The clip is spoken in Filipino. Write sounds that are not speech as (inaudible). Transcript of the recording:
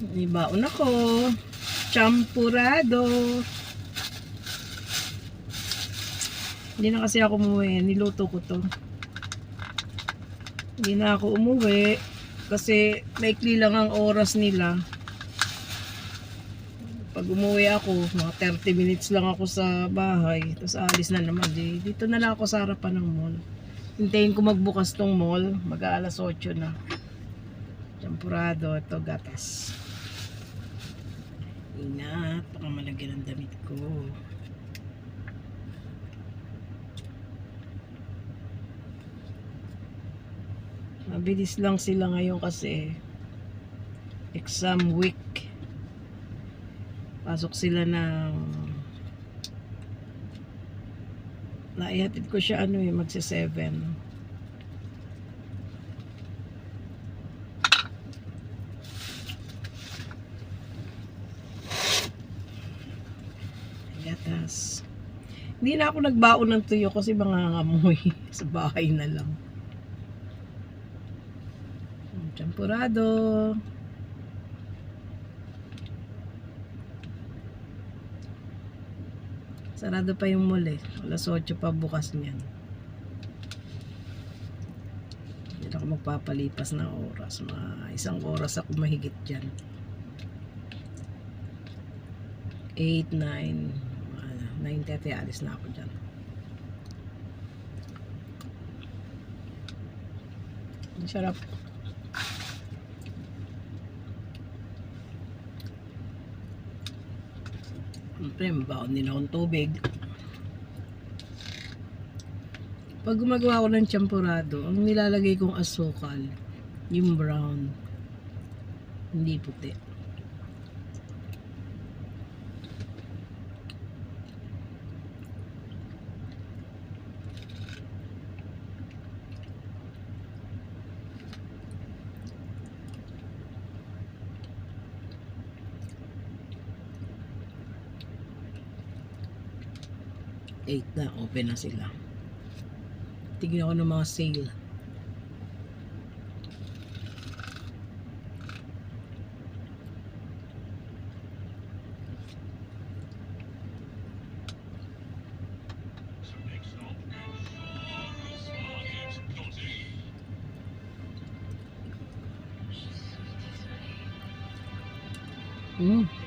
Ibaon ako. Champurado. Hindi na kasi ako umuwi. Niluto ko to. Hindi na ako umuwi. Kasi maikli lang ang oras nila. Pag umuwi ako, mga 30 minutes lang ako sa bahay. Tapos alis na naman. Di, dito na lang ako sa harapan ng mall. Hintayin ko magbukas tong mall. Mag-aalas 8 na. Champurado. Ito, gatas. Malagyan ang damit ko. Mabilis lang sila ngayon kasi exam week. Pasok sila ng naihatid ko siya ano eh, magsi 7. Gatas. Hindi na ako nagbaon ng tuyo kasi mga ngamoy (laughs) sa bahay na lang. Champurado. Sarado pa yung eh. Alas 8 pa bukas niyan. Hindi ako magpapalipas ng oras. Mga isang oras ako mahigit dyan. 8, 9, 9.30 alis na ako dyan. Ang sarap. Siyempre, mabaon din akong tubig. Pag gumagawa ko ng champurado, ang nilalagay kong asukal, yung brown, hindi puti. Eight na, open na sila. Tignan ako ng mga sale. Mm.